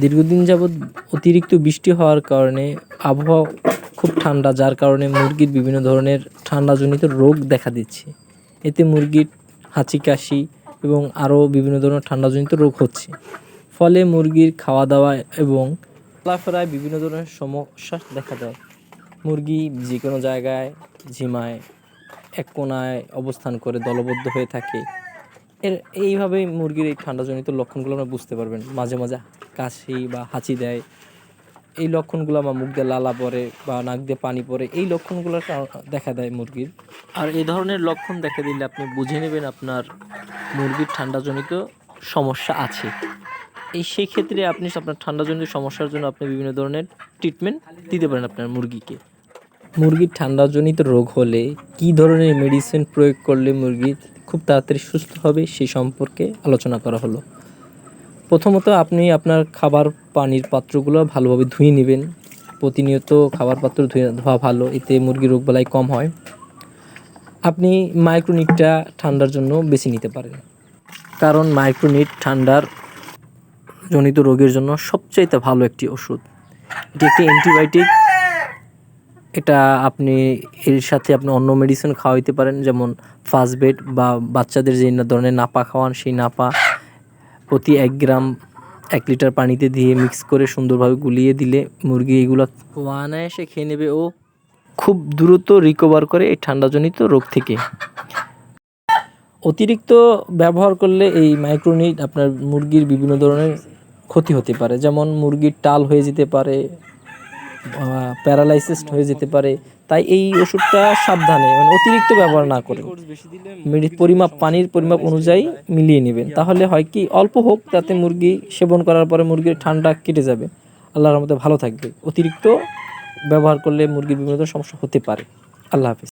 দীর্ঘদিন যাবৎ অতিরিক্ত বৃষ্টি হওয়ার কারণে আবহাওয়া খুব ঠান্ডা, যার কারণে মুরগির বিভিন্ন ধরনের ঠান্ডাজনিত রোগ দেখা দিচ্ছে। এতে মুরগির হাঁচি, কাশি এবং আরও বিভিন্ন ধরনের ঠান্ডাজনিত রোগ হচ্ছে। ফলে মুরগির খাওয়া দাওয়া এবং চলাফেরায় বিভিন্ন ধরনের সমস্যা দেখা দেয়। মুরগি যে কোনো জায়গায় ঝিমায়, এক কোনায় অবস্থান করে দলবদ্ধ হয়ে থাকে। এর এইভাবেই মুরগির এই ঠান্ডাজনিত লক্ষণগুলো আমরা বুঝতে পারবেন। মাঝে মাঝে কাশি বা হাঁচি দেয়। এই লক্ষণগুলো আমার মুখ দিয়ে লালা পড়ে বা নাক দিয়ে পানি পড়ে, এই লক্ষণগুলো দেখা দেয় মুরগির। আর এই ধরনের লক্ষণ দেখা দিলে আপনি বুঝে নেবেন আপনার মুরগির ঠান্ডাজনিত সমস্যা আছে। এই সেই ক্ষেত্রে আপনি আপনার ঠান্ডাজনিত সমস্যার জন্য আপনি বিভিন্ন ধরনের ট্রিটমেন্ট দিতে পারেন আপনার মুরগিকে। মুরগির ঠান্ডাজনিত রোগ হলে কী ধরনের মেডিসিন প্রয়োগ করলে মুরগি খুব তাড়াতাড়ি সুস্থ হবে সেই সম্পর্কে আলোচনা করা হলো। প্রথমত আপনি আপনার খাবার পানির পাত্রগুলো ভালোভাবে ধুয়ে নেবেন। প্রতিনিয়ত খাবার পাত্র ধুয়ে ধোয়া ভালো, এতে মুরগির রোগ রোগবালাই কম হয়। আপনি মাইক্রোনিটটা ঠান্ডার জন্য বেছে নিতে পারেন। কারণ মাইক্রোনিট ঠান্ডার জনিত রোগের জন্য সবচাইতে ভালো একটি ওষুধ। এটি একটি অ্যান্টিবায়োটিক এটা আপনি, এর সাথে আপনি অন্য মেডিসিন খাওয়াইতে পারেন, যেমন ফাসবেট বা বাচ্চাদের যে ধরনের নাপা খাওয়ান, সেই নাপা প্রতি এক গ্রাম এক লিটার পানিতে দিয়ে মিক্স করে সুন্দরভাবে গুলিয়ে দিলে মুরগি এগুলো অনায়াসে খেয়ে নেবে ও খুব দ্রুত রিকভার করে এই ঠান্ডাজনিত রোগ থেকে। অতিরিক্ত ব্যবহার করলে এই মাইক্রোনিট আপনার মুরগির বিভিন্ন ধরনের ক্ষতি হতে পারে, যেমন মুরগির টাল হয়ে যেতে পারে প্যারালাইসিস হয়ে যেতে পারে, তাই এই ওষুধটা সাবধানে মানে অতিরিক্ত ব্যবহার না করে। পরিমাপ, পানির পরিমাপ অনুযায়ী মিলিয়ে নেবেন। তাহলে হয় কি, অল্প হোক, তাতে মুরগি সেবন করার পরে মুরগির ঠান্ডা কেটে যাবে। আল্লাহর মধ্যে ভালো থাকবে। অতিরিক্ত ব্যবহার করলে মুরগির বিভিন্ন সমস্যা হতে পারে। আল্লাহ হাফিজ।